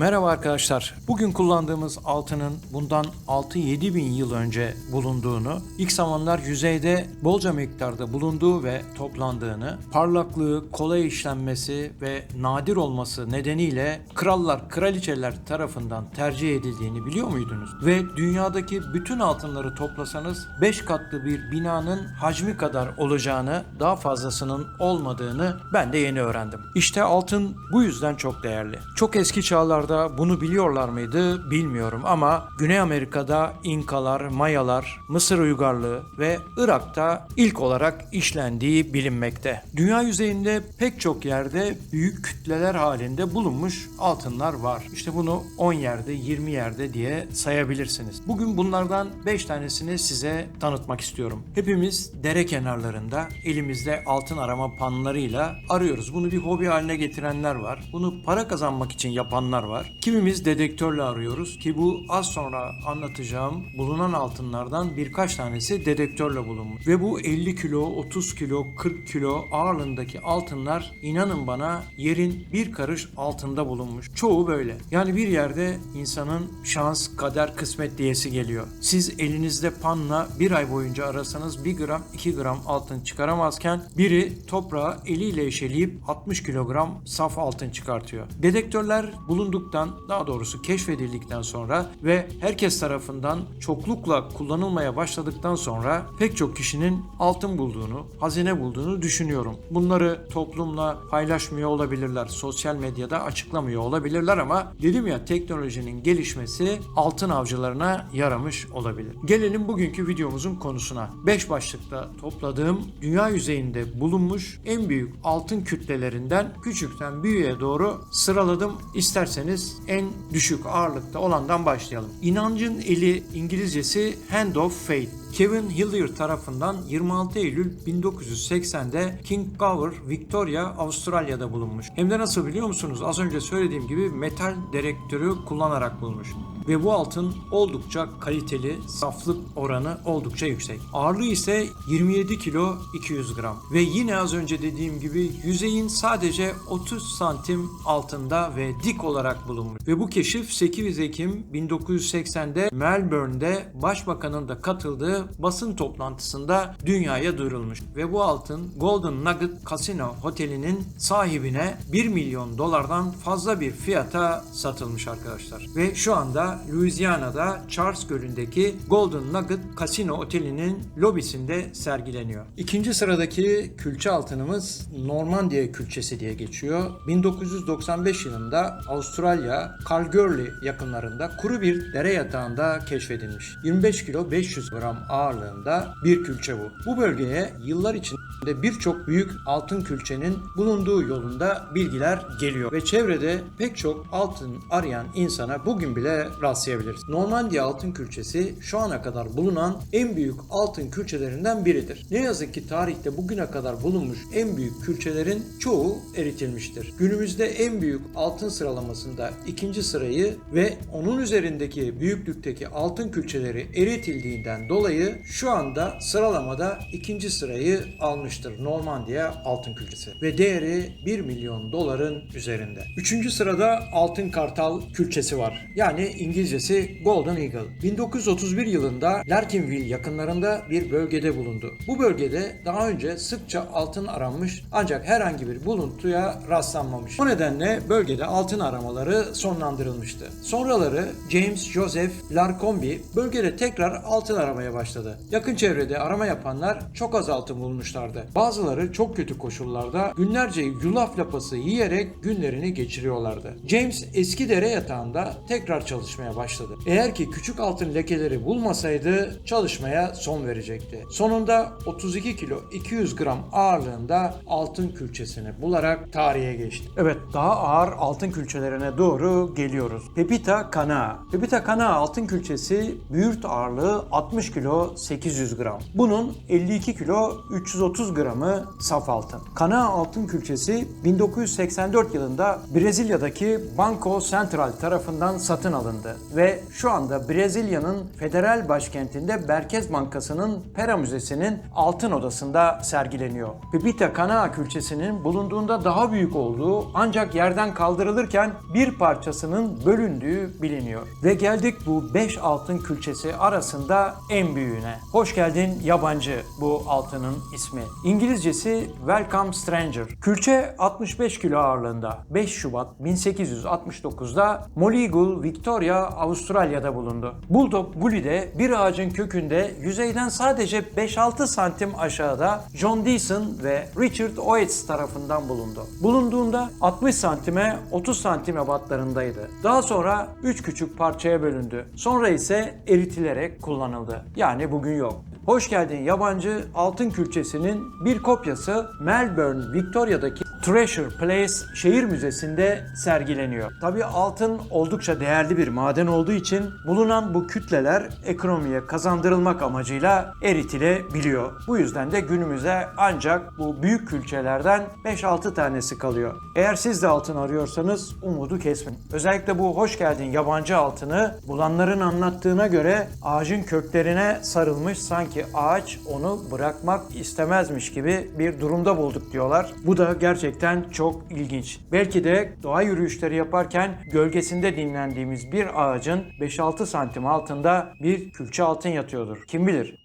Merhaba arkadaşlar. Bugün kullandığımız altının bundan 6-7 bin yıl önce bulunduğunu, ilk zamanlar yüzeyde bolca miktarda bulunduğu ve toplandığını, parlaklığı, kolay işlenmesi ve nadir olması nedeniyle krallar, kraliçeler tarafından tercih edildiğini biliyor muydunuz? Ve dünyadaki bütün altınları toplasanız 5 katlı bir binanın hacmi kadar olacağını, daha fazlasının olmadığını ben de yeni öğrendim. İşte altın bu yüzden çok değerli. Çok eski çağlarda bunu biliyorlar mıydı bilmiyorum ama Güney Amerika'da İnkalar, Mayalar, Mısır uygarlığı ve Irak'ta ilk olarak işlendiği bilinmekte. Dünya yüzeyinde pek çok yerde büyük kütleler halinde bulunmuş altınlar var. İşte bunu 10 yerde, 20 yerde diye sayabilirsiniz. Bugün bunlardan 5 tanesini size tanıtmak istiyorum. Hepimiz dere kenarlarında elimizde altın arama panlarıyla arıyoruz. Bunu bir hobi haline getirenler var. Bunu para kazanmak için yapanlar var. Kimimiz dedektörle arıyoruz ki bu az sonra anlatacağım bulunan altınlardan birkaç tanesi dedektörle bulunmuş. Ve bu 50 kilo, 30 kilo, 40 kilo ağırlığındaki altınlar inanın bana yerin bir karış altında bulunmuş. Çoğu böyle. Yani bir yerde insanın şans, kader, kısmet diyesi geliyor. Siz elinizde panla bir ay boyunca arasanız 1 gram, 2 gram altın çıkaramazken biri toprağı eliyle eşeleyip 60 kilogram saf altın çıkartıyor. Dedektörler bulunduktan, daha doğrusu keşfedildikten sonra ve herkes tarafından çoklukla kullanılmaya başladıktan sonra pek çok kişinin altın bulduğunu, hazine bulduğunu düşünüyorum. Bunları toplumla paylaşmıyor olabilirler, sosyal medyada açıklamıyor olabilirler ama dedim ya teknolojinin gelişmesi altın avcılarına yaramış olabilir. Gelelim bugünkü videomuzun konusuna. 5 başlıkta topladığım dünya yüzeyinde bulunmuş en büyük altın kütlelerinden küçükten büyüğe doğru sıraladım. İsterseniz en düşük ağırlıkta olandan başlayalım. İnancın eli İngilizcesi Hand of Faith. Kevin Hillier tarafından 26 Eylül 1980'de King Gower, Victoria, Avustralya'da bulunmuş. Hem de nasıl biliyor musunuz? Az önce söylediğim gibi metal dedektörü kullanarak bulmuş. Ve bu altın oldukça kaliteli, saflık oranı oldukça yüksek. Ağırlığı ise 27 kilo 200 gram. Ve yine az önce dediğim gibi yüzeyin sadece 30 santim altında ve dik olarak bulunmuş. Ve bu keşif 8 Ekim 1980'de Melbourne'de Başbakanın da katıldığı basın toplantısında dünyaya duyurulmuş. Ve bu altın Golden Nugget Casino Oteli'nin sahibine 1 milyon dolardan fazla bir fiyata satılmış arkadaşlar. Ve şu anda Louisiana'da Charles Gölü'ndeki Golden Nugget Casino Oteli'nin lobisinde sergileniyor. İkinci sıradaki külçe altınımız Normandiya külçesi diye geçiyor. 1995 yılında Avustralya Kalgoorlie yakınlarında kuru bir dere yatağında keşfedilmiş. 25 kilo 500 gram ağırlığında bir külçe bu. Bu bölgeye yıllar içinde birçok büyük altın külçenin bulunduğu yolunda bilgiler geliyor ve çevrede pek çok altın arayan insana bugün bile rastlayabiliriz. Normandiya altın külçesi şu ana kadar bulunan en büyük altın külçelerinden biridir. Ne yazık ki tarihte bugüne kadar bulunmuş en büyük külçelerin çoğu eritilmiştir. Günümüzde en büyük altın sıralamasında ikinci sırayı ve onun üzerindeki büyüklükteki altın külçeleri eritildiğinden dolayı şu anda sıralamada ikinci sırayı almıştır Normandiya altın külçesi ve değeri 1 milyon doların üzerinde. Üçüncü sırada altın kartal külçesi var. Yani İngilizcesi Golden Eagle. 1931 yılında Larkinville yakınlarında bir bölgede bulundu. Bu bölgede daha önce sıkça altın aranmış ancak herhangi bir buluntuya rastlanmamış. Bu nedenle bölgede altın aramaları sonlandırılmıştı. Sonraları James Joseph Larcombe bölgede tekrar altın aramaya başladı. Yakın çevrede arama yapanlar çok az altın bulmuşlardı. Bazıları çok kötü koşullarda günlerce yulaf lapası yiyerek günlerini geçiriyorlardı. James eski dere yatağında tekrar çalışmaya başladı. Eğer ki küçük altın lekeleri bulmasaydı çalışmaya son verecekti. Sonunda 32 kilo 200 gram ağırlığında altın külçesini bularak tarihe geçti. Evet daha ağır altın külçelerine doğru geliyoruz. Pepita Kana. Pepita Kana altın külçesi büyürt ağırlığı 60 kilo 800 gram. Bunun 52 kilo 330 gramı saf altın. Kana altın külçesi 1984 yılında Brezilya'daki Banco Central tarafından satın alındı. ve şu anda Brezilya'nın federal başkentinde Merkez Bankası'nın Pera Müzesi'nin altın odasında sergileniyor. Pepita Kanaa külçesinin bulunduğunda daha büyük olduğu ancak yerden kaldırılırken bir parçasının bölündüğü biliniyor. Ve geldik bu 5 altın külçesi arasında en büyüğüne. Hoş geldin yabancı bu altının ismi. İngilizcesi Welcome Stranger. Külçe 65 kilo ağırlığında. 5 Şubat 1869'da Mollygool, Victoria, Avustralya'da bulundu. Bulldog Gully'de bir ağacın kökünde yüzeyden sadece 5-6 santim aşağıda John Deason ve Richard Oates tarafından bulundu. Bulunduğunda 60 santime 30 santim ebatlarındaydı. Daha sonra 3 küçük parçaya bölündü. Sonra ise eritilerek kullanıldı. Yani bugün yok. Hoş geldin yabancı altın külçesinin bir kopyası Melbourne, Victoria'daki Treasure Place şehir müzesinde sergileniyor. Tabii altın oldukça değerli bir maden olduğu için bulunan bu kütleler ekonomiye kazandırılmak amacıyla eritilebiliyor. Bu yüzden de günümüze ancak bu büyük külçelerden 5-6 tanesi kalıyor. Eğer siz de altın arıyorsanız umudu kesmeyin. Özellikle bu hoş geldin yabancı altını bulanların anlattığına göre ağacın köklerine sarılmış sanki ağaç onu bırakmak istemezmiş gibi bir durumda bulduk diyorlar. Bu da gerçekten çok ilginç. Belki de doğa yürüyüşleri yaparken gölgesinde dinlendiğimiz bir ağacın 5-6 santim altında bir külçe altın yatıyordur. Kim bilir?